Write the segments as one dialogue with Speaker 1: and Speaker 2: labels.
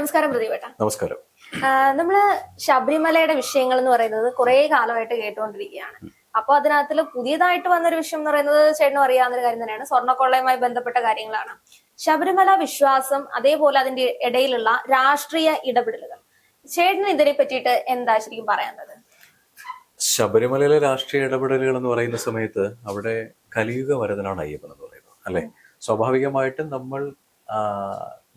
Speaker 1: നമസ്കാരം പ്രതിവേട്ട
Speaker 2: നമസ്കാരം.
Speaker 1: നമ്മൾ ശബരിമലയുടെ വിഷയങ്ങൾ എന്ന് പറയുന്നത് കുറെ കാലമായിട്ട് കേട്ടുകൊണ്ടിരിക്കുകയാണ്. അപ്പൊ അതിനകത്തിൽ പുതിയതായിട്ട് വന്നൊരു വിഷയം എന്ന് പറയുന്നത് ചേട്ടനും അറിയാവുന്ന കാര്യം തന്നെയാണ്. സ്വർണക്കൊള്ളയുമായി ബന്ധപ്പെട്ട കാര്യങ്ങളാണ്. ശബരിമല വിശ്വാസം അതേപോലെ അതിന്റെ ഇടയിലുള്ള രാഷ്ട്രീയ ഇടപെടലുകൾ. ചേട്ടന് ഇതിനെ പറ്റിയിട്ട് എന്താ ശരിക്കും പറയാനുള്ളത്?
Speaker 2: ശബരിമലയിലെ രാഷ്ട്രീയ ഇടപെടലുകൾ എന്ന് പറയുന്ന സമയത്ത് അവിടെ കലിയുഗ വരതനാണ് അയ്യപ്പൻ എന്ന് പറയുന്നത് അല്ലെ? സ്വാഭാവികമായിട്ടും നമ്മൾ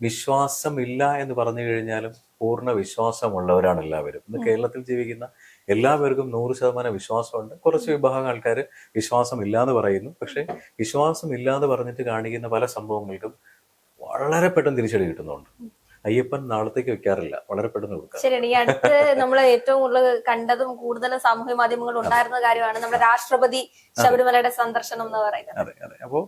Speaker 2: വിശ്വാസമില്ല എന്ന് പറഞ്ഞു കഴിഞ്ഞാലും പൂർണ വിശ്വാസമുള്ളവരാണ് എല്ലാവരും. ഇന്ന് കേരളത്തിൽ ജീവിക്കുന്ന എല്ലാവർക്കും നൂറ് ശതമാനം വിശ്വാസമുണ്ട്. കുറച്ച് വിഭാഗം ആൾക്കാർ വിശ്വാസം ഇല്ലാന്ന് പറയുന്നു. പക്ഷേ വിശ്വാസം ഇല്ലാന്ന് പറഞ്ഞിട്ട് കാണിക്കുന്ന പല സംഭവങ്ങൾക്കും വളരെ പെട്ടെന്ന് തിരിച്ചടി കിട്ടുന്നുണ്ട്. അയ്യപ്പൻ നാളത്തേക്ക് വെക്കാറില്ല. വളരെ പെട്ടെന്ന് കൊടുക്കാം.
Speaker 1: ശരിയാണ്. ഈ അടുത്ത് നമ്മൾ ഏറ്റവും കൂടുതൽ കണ്ടതും കൂടുതലും സാമൂഹ്യ മാധ്യമങ്ങൾ ഉണ്ടായിരുന്ന കാര്യമാണ് നമ്മുടെ രാഷ്ട്രപതി ശബരിമലയുടെ സന്ദർശനം എന്ന് പറയുന്നത്.
Speaker 2: അതെ അതെ. അപ്പോൾ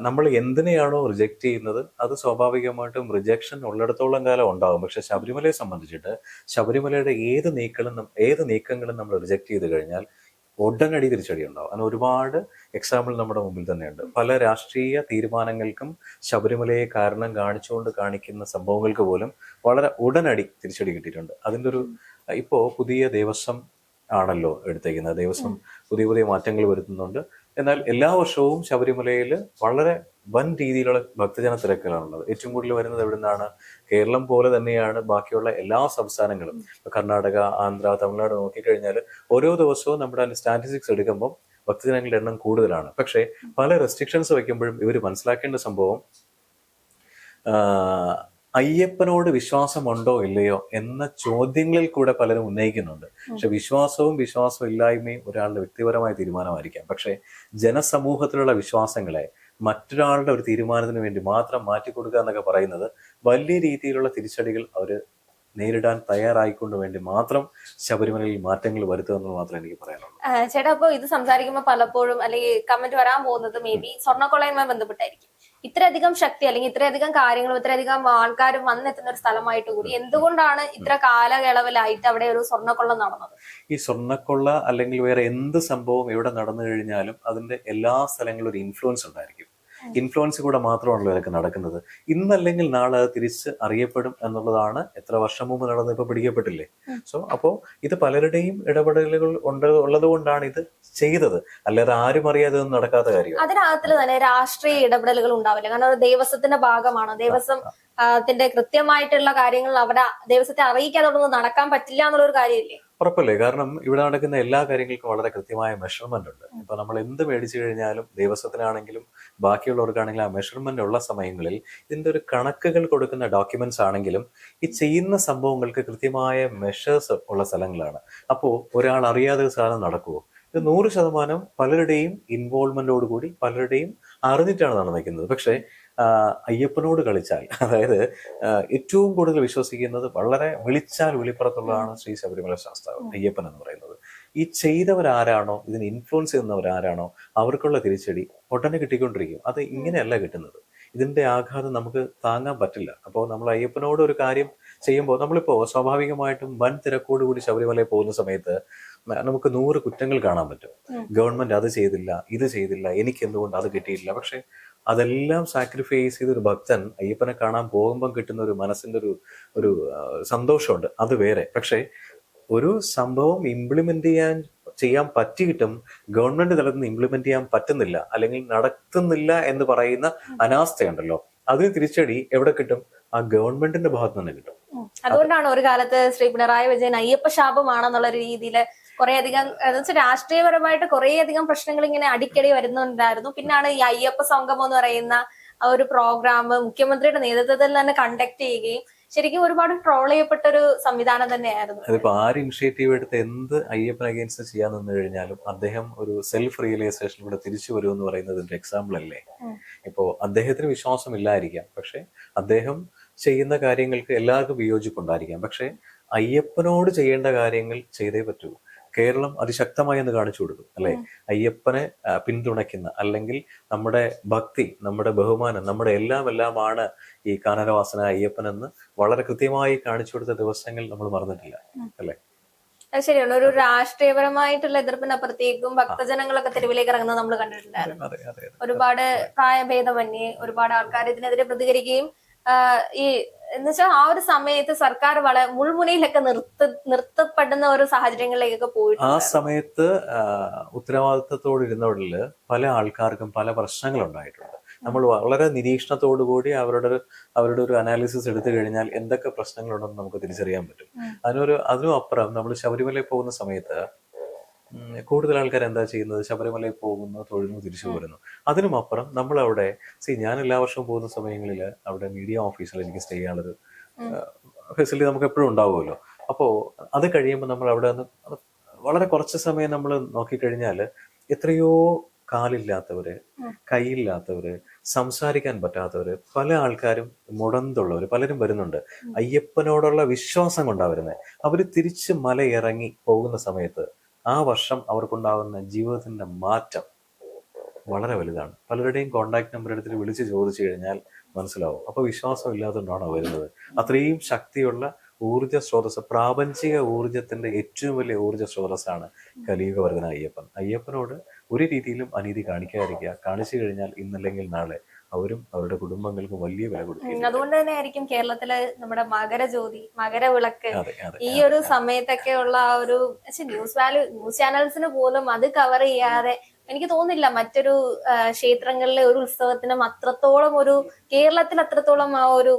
Speaker 2: നമ്മൾ എന്തിനെയാണോ റിജക്റ്റ് ചെയ്യുന്നത് അത് സ്വാഭാവികമായിട്ടും റിജക്ഷൻ ഉള്ളിടത്തോളം കാലം ഉണ്ടാകും. പക്ഷെ ശബരിമലയെ സംബന്ധിച്ചിട്ട് ശബരിമലയുടെ ഏത് നീക്കങ്ങളും ഏത് നീക്കങ്ങളും നമ്മൾ റിജക്ട് ചെയ്ത് കഴിഞ്ഞാൽ ഉടനടി തിരിച്ചടി ഉണ്ടാവും അങ്ങനെ ഒരുപാട് എക്സാമ്പിൾ നമ്മുടെ മുമ്പിൽ തന്നെയുണ്ട്. പല രാഷ്ട്രീയ തീരുമാനങ്ങൾക്കും ശബരിമലയെ കാരണം കാണിച്ചുകൊണ്ട് കാണിക്കുന്ന സംഭവങ്ങൾക്ക് പോലും വളരെ ഉടനടി തിരിച്ചടി കിട്ടിയിട്ടുണ്ട്. അതിന്റെ ഒരു ഇപ്പോൾ പുതിയ ദേവസ്വം ആണല്ലോ എടുത്തേക്കുന്നത്. ദേവസ്വം പുതിയ പുതിയ മാറ്റങ്ങൾ വരുത്തുന്നുണ്ട്. എന്നാൽ എല്ലാ വർഷവും ശബരിമലയിൽ വളരെ വൻ രീതിയിലുള്ള ഭക്തജന തിരക്കുകളാണുള്ളത്. ഏറ്റവും കൂടുതൽ വരുന്നത് എവിടെ നിന്നാണ് കേരളം പോലെ തന്നെയാണ് ബാക്കിയുള്ള എല്ലാ സംസ്ഥാനങ്ങളും. കർണാടക ആന്ധ്ര തമിഴ്നാട് നോക്കിക്കഴിഞ്ഞാൽ ഓരോ ദിവസവും നമ്മുടെ സ്റ്റാറ്റിസ്റ്റിക്സ് എടുക്കുമ്പോൾ ഭക്തജനങ്ങളുടെ എണ്ണം കൂടുതലാണ്. പക്ഷേ പല റെസ്ട്രിക്ഷൻസ് വയ്ക്കുമ്പോഴും ഇവർ മനസ്സിലാക്കേണ്ട സംഭവം അയ്യപ്പനോട് വിശ്വാസമുണ്ടോ ഇല്ലയോ എന്ന ചോദ്യങ്ങളിൽ കൂടെ പലരും ഉന്നയിക്കുന്നുണ്ട്. പക്ഷെ വിശ്വാസവും വിശ്വാസവും ഇല്ലായ്മയും ഒരാളുടെ വ്യക്തിപരമായ തീരുമാനമായിരിക്കാം. പക്ഷെ ജനസമൂഹത്തിലുള്ള വിശ്വാസങ്ങളെ മറ്റൊരാളുടെ ഒരു തീരുമാനത്തിന് വേണ്ടി മാത്രം മാറ്റിക്കൊടുക്കുക എന്നൊക്കെ പറയുന്നത് വലിയ രീതിയിലുള്ള തിരിച്ചടികൾ അവർ നേരിടാൻ തയ്യാറായിക്കൊണ്ട് വേണ്ടി മാത്രം ശബരിമലയിൽ മാറ്റങ്ങൾ വരുത്തുക എന്ന് മാത്രമേ എനിക്ക് പറയാനുള്ളൂ.
Speaker 1: ചേട്ടാ അപ്പൊ ഇത് സംസാരിക്കുമ്പോൾ പലപ്പോഴും അല്ലെങ്കിൽ കമന്റ് വരാൻ പോകുന്നത് മേ ബി സ്വർണക്കൊള്ളയുമായി ബന്ധപ്പെട്ടായിരിക്കും. ഇത്രയധികം ശക്തി അല്ലെങ്കിൽ ഇത്രയധികം കാര്യങ്ങളും ഇത്രയധികം ആൾക്കാരും വന്നെത്തുന്ന ഒരു സ്ഥലമായിട്ട് കൂടി. എന്തുകൊണ്ടാണ് ഇത്ര കാലയളവിലായിട്ട് അവിടെ ഒരു സ്വർണക്കൊള്ള നടന്നത്?
Speaker 2: ഈ സ്വർണക്കൊള്ള അല്ലെങ്കിൽ വേറെ എന്ത് സംഭവം ഇവിടെ നടന്നു കഴിഞ്ഞാലും അതിന്റെ എല്ലാ സ്ഥലങ്ങളിലും ഒരു ഇൻഫ്ലുവൻസ് ഉണ്ടായിരിക്കും. ഇൻഫ്ലുവൻസ് കൂടെ മാത്രമാണല്ലോ ഇതൊക്കെ നടക്കുന്നത്. ഇന്നല്ലെങ്കിൽ നാളെ അത് തിരിച്ച് അറിയപ്പെടും എന്നുള്ളതാണ് എത്ര വർഷം മുമ്പ് നടന്ന് ഇപ്പൊ പിടിക്കപ്പെട്ടില്ലേ? സോ അപ്പോ ഇത് പലരുടെയും ഇടപെടലുകൾ ഉണ്ട് ഉള്ളത് കൊണ്ടാണ് ഇത് ചെയ്തത്. അല്ലാതെ ആരും അറിയാതെ ഒന്നും നടക്കാത്ത കാര്യം
Speaker 1: അതിനകത്തിൽ തന്നെ രാഷ്ട്രീയ ഇടപെടലുകൾ ഉണ്ടാവില്ല. കാരണം ദേവസ്വത്തിന്റെ ഭാഗമാണ്. ദേവസ്വം ത്തിന്റെ കൃത്യമായിട്ടുള്ള കാര്യങ്ങൾ അവിടെ ദേവസ്വത്തെ അറിയിക്കാതെ അവിടെ ഒന്നും നടക്കാൻ പറ്റില്ല എന്നുള്ള ഒരു കാര്യമില്ലേ?
Speaker 2: ഉറപ്പല്ലേ? കാരണം ഇവിടെ നടക്കുന്ന എല്ലാ കാര്യങ്ങൾക്കും വളരെ കൃത്യമായ മെഷർമെന്റ് ഉണ്ട്. ഇപ്പൊ നമ്മൾ എന്ത് മേടിച്ചു കഴിഞ്ഞാലും ദേവസ്വത്തിനാണെങ്കിലും ബാക്കിയുള്ളവർക്കാണെങ്കിലും ആ മെഷർമെന്റ് ഉള്ള സമയങ്ങളിൽ ഇതിന്റെ ഒരു കണക്കുകൾ കൊടുക്കുന്ന ഡോക്യുമെന്റ്സ് ആണെങ്കിലും ഈ ചെയ്യുന്ന സംഭവങ്ങൾക്ക് കൃത്യമായ മെഷേഴ്സ് ഉള്ള സ്ഥലങ്ങളാണ്. അപ്പോൾ ഒരാൾ അറിയാതെ സാധനം നടക്കുമോ ഇത് നൂറ് ശതമാനം പലരുടെയും ഇൻവോൾവ്മെന്റോട് കൂടി പലരുടെയും അറിഞ്ഞിട്ടാണ് നടന്നിരിക്കുന്നത്. പക്ഷേ അയ്യപ്പനോട് കളിച്ചാൽ അതായത് ഏറ്റവും കൂടുതൽ വിശ്വസിക്കുന്നത് വളരെ വിളിച്ചാൽ വിളിപ്പുറത്തുള്ളതാണ് ശ്രീ ശബരിമല ശാസ്താവ് അയ്യപ്പൻ എന്ന് പറയുന്നത്. ഈ ചെയ്തവരാരാണോ? ഇതിന് ഇൻഫ്ലുവൻസ് ചെയ്യുന്നവരാരാണോ? അവർക്കുള്ള തിരിച്ചടി ഉടനെ കിട്ടിക്കൊണ്ടിരിക്കും. അത് ഇങ്ങനെയല്ല കിട്ടുന്നത്. ഇതിന്റെ ആഘാതം നമുക്ക് താങ്ങാൻ പറ്റില്ല. അപ്പോൾ നമ്മൾ അയ്യപ്പനോട് ഒരു കാര്യം ചെയ്യുമ്പോൾ നമ്മളിപ്പോൾ സ്വാഭാവികമായിട്ടും വൻ തിരക്കോടുകൂടി ശബരിമലയിൽ പോകുന്ന സമയത്ത് നമുക്ക് നൂറ് കുറ്റങ്ങൾ കാണാൻ പറ്റും. ഗവൺമെന്റ് അത് ചെയ്തില്ല ഇത് ചെയ്തില്ല എനിക്ക് എന്തുകൊണ്ട് അത് കിട്ടിയില്ല പക്ഷെ അതെല്ലാം സാക്രിഫൈസ് ചെയ്ത ഒരു ഭക്തൻ അയ്യപ്പനെ കാണാൻ പോകുമ്പോൾ കിട്ടുന്ന ഒരു മനസ്സിന്റെ ഒരു ഒരു സന്തോഷമുണ്ട്. അത് വേറെ. പക്ഷെ ഒരു സംഭവം ഇംപ്ലിമെന്റ് ചെയ്യാൻ ചെയ്യാൻ പറ്റിയിട്ടും ഗവൺമെന്റ് തലത്തിൽ നിന്ന് ഇംപ്ലിമെന്റ് ചെയ്യാൻ പറ്റുന്നില്ല അല്ലെങ്കിൽ നടത്തുന്നില്ല എന്ന് പറയുന്ന അനാസ്ഥയുണ്ടല്ലോ. അതിന് തിരിച്ചടി എവിടെ കിട്ടും? ആ ഗവൺമെന്റിന്റെ ഭാഗത്ത് നിന്ന് കിട്ടും.
Speaker 1: അതുകൊണ്ടാണ് ഒരു കാലത്ത് ശ്രീ പിണറായി വിജയൻ അയ്യപ്പ ശാപമാണെന്നുള്ള രീതിയിൽ കുറെ അധികം എന്ന് വെച്ചാൽ രാഷ്ട്രീയപരമായിട്ട് കുറെ അധികം പ്രശ്നങ്ങൾ ഇങ്ങനെ അടിക്കടി വരുന്നുണ്ടായിരുന്നു. പിന്നാണ് ഈ അയ്യപ്പ സംഗമം എന്ന് പറയുന്ന ആ ഒരു പ്രോഗ്രാം മുഖ്യമന്ത്രിയുടെ നേതൃത്വത്തിൽ തന്നെ കണ്ടക്ട് ചെയ്യുകയും ശരിക്കും ഒരുപാട് ട്രോൾ ചെയ്യപ്പെട്ട ഒരു സംവിധാനം തന്നെയായിരുന്നു.
Speaker 2: അതിപ്പോ ആര് ഇനിഷ്യേറ്റീവ് എടുത്ത് എന്ത് അയ്യപ്പൻ അഗേൻസ്റ്റ് ചെയ്യാൻ നിന്ന് കഴിഞ്ഞാലും അദ്ദേഹം ഒരു സെൽഫ് റിയലൈസേഷനിലൂടെ തിരിച്ചു വരും എന്ന് പറയുന്നതിന്റെ എക്സാമ്പിൾ അല്ലേ? ഇപ്പോ അദ്ദേഹത്തിന് വിശ്വാസം ഇല്ലായിരിക്കാം പക്ഷെ അദ്ദേഹം ചെയ്യുന്ന കാര്യങ്ങൾക്ക് എല്ലാവർക്കും വിയോജിപ്പുണ്ടായിരിക്കാം. പക്ഷെ അയ്യപ്പനോട് ചെയ്യേണ്ട കാര്യങ്ങൾ ചെയ്തേ പറ്റൂ. കേരളം അതിശക്തമായി എന്ന് കാണിച്ചു കൊടുക്കും അല്ലെ? അയ്യപ്പനെ പിന്തുണയ്ക്കുന്ന അല്ലെങ്കിൽ നമ്മുടെ ഭക്തി നമ്മുടെ ബഹുമാനം നമ്മുടെ എല്ലാം എല്ലാമാണ് ഈ കാനനവാസന അയ്യപ്പൻ എന്ന് വളരെ കൃത്യമായി കാണിച്ചു കൊടുത്ത ദിവസങ്ങൾ നമ്മൾ മറന്നിട്ടില്ല അല്ലെ?
Speaker 1: അത് ശരിയാണ്. ഒരു രാഷ്ട്രീയപരമായിട്ടുള്ള എതിർപ്പിനപ്പുറത്തേക്കും ഭക്തജനങ്ങളൊക്കെ തെരുവിലേക്ക് ഇറങ്ങുന്നത് നമ്മൾ കണ്ടിട്ടുണ്ടായിരുന്നു. ഒരുപാട് പ്രായഭേദമന്യേ ഒരുപാട് ആൾക്കാർ ഇതിനെതിരെ പ്രതികരിക്കുകയും ഈ എന്ന് വെച്ചാൽ ആ ഒരു സമയത്ത് സർക്കാർ വളരെ മുൾമുനയിലൊക്കെ നിർത്ത നിർത്തപ്പെടുന്ന ഒരു സാഹചര്യങ്ങളിലേക്കൊക്കെ
Speaker 2: ആ സമയത്ത് ആ, ഉത്തരവാദിത്തത്തോട് ഇരുന്നവരിൽ പല ആൾക്കാർക്കും പല പ്രശ്നങ്ങൾ ഉണ്ടായിട്ടുണ്ട് നമ്മൾ വളരെ നിരീക്ഷണത്തോടു കൂടി അവരുടെ അവരുടെ ഒരു അനാലിസിസ് എടുത്തു കഴിഞ്ഞാൽ എന്തൊക്കെ പ്രശ്നങ്ങളുണ്ടെന്ന് നമുക്ക് തിരിച്ചറിയാൻ പറ്റും. അതിനൊരു അതിനും അപ്പുറം നമ്മൾ ശബരിമലയിൽ പോകുന്ന സമയത്ത് കൂടുതൽ ആൾക്കാർ എന്താ ചെയ്യുന്നത്? ശബരിമലയിൽ പോകുന്നു തൊഴുന്നു തിരിച്ചു പോരുന്നു അതിനും അപ്പുറം നമ്മൾ അവിടെ സി ഞാൻ എല്ലാ വർഷവും പോകുന്ന സമയങ്ങളിൽ അവിടെ മീഡിയ ഓഫീസിൽ എനിക്ക് സ്റ്റേ ചെയ്യാനുള്ളത് ഫെസിലിറ്റി നമുക്ക് എപ്പോഴും ഉണ്ടാവുമല്ലോ. അപ്പോൾ അത് കഴിയുമ്പോൾ നമ്മൾ അവിടെ നിന്ന് വളരെ കുറച്ച് സമയം നമ്മൾ നോക്കിക്കഴിഞ്ഞാൽ എത്രയോ കാലില്ലാത്തവര്. കൈയില്ലാത്തവര് സംസാരിക്കാൻ പറ്റാത്തവര് പല ആൾക്കാരും മുടന്തുള്ളവര് പലരും വരുന്നുണ്ട്. അയ്യപ്പനോടുള്ള വിശ്വാസം കൊണ്ടാണ് വരുന്നത് അവർ തിരിച്ച് മല ഇറങ്ങി പോകുന്ന സമയത്ത് ആ വർഷം അവർക്കുണ്ടാകുന്ന ജീവിതത്തിന്റെ മാറ്റം വളരെ വലുതാണ്. പലരുടെയും കോണ്ടാക്ട് നമ്പർ എടുത്തിട്ട് വിളിച്ച് ചോദിച്ചു കഴിഞ്ഞാൽ മനസ്സിലാവും. അപ്പോൾ വിശ്വാസം ഇല്ലാത്തതുകൊണ്ടാണ് വരുന്നത്? അത്രയും ശക്തിയുള്ള ഊർജ സ്രോതസ് പ്രാപഞ്ചിക ഊർജത്തിന്റെ ഏറ്റവും വലിയ ഊർജ സ്രോതസ്സാണ് കലിയുഗവർദ്ധന അയ്യപ്പൻ. അയ്യപ്പനോട് ഒരു രീതിയിലും അനീതി കാണിക്കാതിരിക്കുക. കാണിച്ചു കഴിഞ്ഞാൽ ഇന്നല്ലെങ്കിൽ നാളെ. അവരും അവരുടെ കുടുംബങ്ങൾക്കും വലിയ വില കൊടുക്കും
Speaker 1: അതുകൊണ്ട് തന്നെ ആയിരിക്കും കേരളത്തിലെ നമ്മുടെ മകരജ്യോതി മകരവിളക്ക് ഈ ഒരു സമയത്തൊക്കെ ഉള്ള ആ ഒരു ന്യൂസ് വാല്യൂ ന്യൂസ് ചാനൽസിന് പോലും അത് കവർ ചെയ്യാതെ എനിക്ക് തോന്നുന്നില്ല മറ്റൊരു ക്ഷേത്രങ്ങളിലെ ഒരു ഉത്സവത്തിനും അത്രത്തോളം ഒരു കേരളത്തിൽ അത്രത്തോളം ആ ഒരു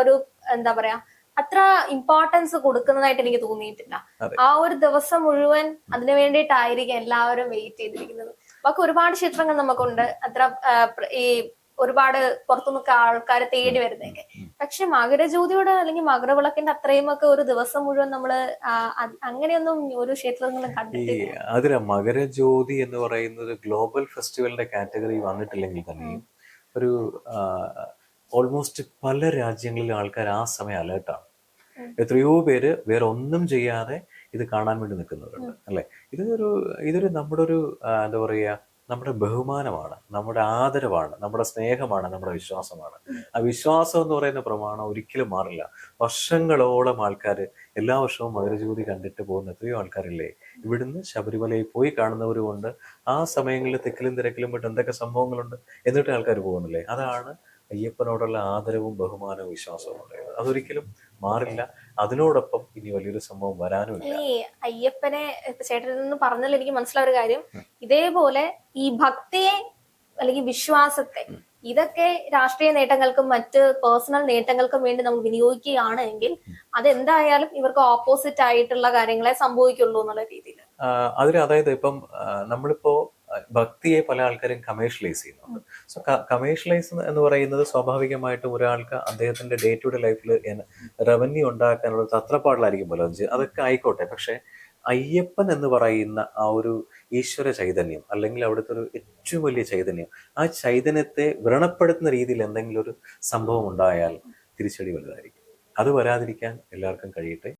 Speaker 1: ഒരു എന്താ പറയാ അത്ര ഇമ്പോർട്ടൻസ് കൊടുക്കുന്നതായിട്ട് എനിക്ക് തോന്നിയിട്ടില്ല. ആ ഒരു ദിവസം മുഴുവൻ അതിനു വേണ്ടിയിട്ടായിരിക്കും എല്ലാവരും വെയിറ്റ് ചെയ്തിരിക്കുന്നത്. ബാക്കി ഒരുപാട് ക്ഷേത്രങ്ങൾ നമുക്കുണ്ട്. അത്ര ഈ ഒരുപാട് പുറത്തു നിൽക്ക ആൾക്കാരെ തേടി വരുന്നതൊക്കെ. പക്ഷെ മകരജ്യോതിയുടെ അല്ലെങ്കിൽ മകരവിളക്കിന്റെ അത്രയും ഒക്കെ ഒരു ദിവസം മുഴുവൻ നമ്മൾ അങ്ങനെയൊന്നും ഒരു ക്ഷേത്രങ്ങളും കണ്ടിട്ടില്ല.
Speaker 2: അതിന് മകരജ്യോതി എന്ന് പറയുന്നത് ഗ്ലോബൽ ഫെസ്റ്റിവലിന്റെ കാറ്റഗറി വന്നിട്ടില്ലെങ്കിൽ തന്നെയും ഒരു ഓൾമോസ്റ്റ് പല രാജ്യങ്ങളിലും ആൾക്കാർ ആ സമയം അലേർട്ടാണ്. എത്രയോ പേര് വേറെ ഒന്നും ചെയ്യാതെ ഇത് കാണാൻ വേണ്ടി നിൽക്കുന്നവരുണ്ട് അല്ലെ? ഇതൊരു ഇതൊരു നമ്മുടെ ഒരു എന്താ പറയുക നമ്മുടെ ബഹുമാനമാണ് നമ്മുടെ ആദരവാണ് നമ്മുടെ സ്നേഹമാണ് നമ്മുടെ വിശ്വാസമാണ്. ആ വിശ്വാസം എന്ന് പറയുന്ന പ്രമാണം ഒരിക്കലും മാറില്ല. വർഷങ്ങളോളം ആൾക്കാർ എല്ലാ വർഷവും മകരജ്യോതി കണ്ടിട്ട് പോകുന്ന എത്രയോ ആൾക്കാരില്ലേ? ഇവിടുന്ന് ശബരിമലയിൽ പോയി കാണുന്നവരുമുണ്ട് ആ സമയങ്ങളിൽ തെക്കിലും തിരക്കിലും മറ്റും എന്തൊക്കെ സംഭവങ്ങളുണ്ട് എന്നിട്ട് ആൾക്കാർ പോകുന്നില്ലേ? അതാണ് അയ്യപ്പനോടുള്ള ആദരവും ബഹുമാനവും വിശ്വാസവും ഉണ്ടായത് അതൊരിക്കലും മാറില്ല. അതിനോടൊപ്പം ഇനി വലിയൊരു സംഭവം വരാനും
Speaker 1: ഈ അയ്യപ്പനെ ചേട്ടനിൽ നിന്ന് പറഞ്ഞാൽ എനിക്ക് മനസ്സിലായ ഒരു കാര്യം. ഇതേപോലെ ഈ ഭക്തിയെ അല്ലെങ്കിൽ വിശ്വാസത്തെ ഇതൊക്കെ രാഷ്ട്രീയ നേട്ടങ്ങൾക്കും മറ്റ് പേഴ്സണൽ നേട്ടങ്ങൾക്കും വേണ്ടി നമ്മൾ വിനിയോഗിക്കുകയാണ് എങ്കിൽ അതെന്തായാലും ഇവർക്ക് ഓപ്പോസിറ്റ് ആയിട്ടുള്ള കാര്യങ്ങളെ സംഭവിക്കുള്ളൂ എന്നുള്ള രീതിയിൽ.
Speaker 2: അതിൽ അതായത് ഇപ്പം നമ്മളിപ്പോ ഭക്തിയെ പല ആൾക്കാരും കമേഴ്ഷ്യലൈസ് ചെയ്യുന്നുണ്ട്. സോ കമേഴ്ഷ്യലൈസ് എന്ന് പറയുന്നത് സ്വാഭാവികമായിട്ടും ഒരാൾക്ക് അദ്ദേഹത്തിന്റെ ഡേ ടു ഡേ ലൈഫിൽ റവന്യൂ ഉണ്ടാക്കാനുള്ള തത്രപ്പാടിലായിരിക്കും പോലെ അതൊക്കെ ആയിക്കോട്ടെ. പക്ഷെ അയ്യപ്പൻ എന്ന് പറയുന്ന ആ ഒരു ഈശ്വര ചൈതന്യം അല്ലെങ്കിൽ അവിടുത്തെ ഒരു ഏറ്റവും വലിയ ചൈതന്യം ആ ചൈതന്യത്തെ വ്രണപ്പെടുത്തുന്ന രീതിയിൽ എന്തെങ്കിലും ഒരു സംഭവം ഉണ്ടായാൽ തിരിച്ചടി വലുതായിരിക്കും. അത് വരാതിരിക്കാൻ എല്ലാവർക്കും കഴിയട്ടെ.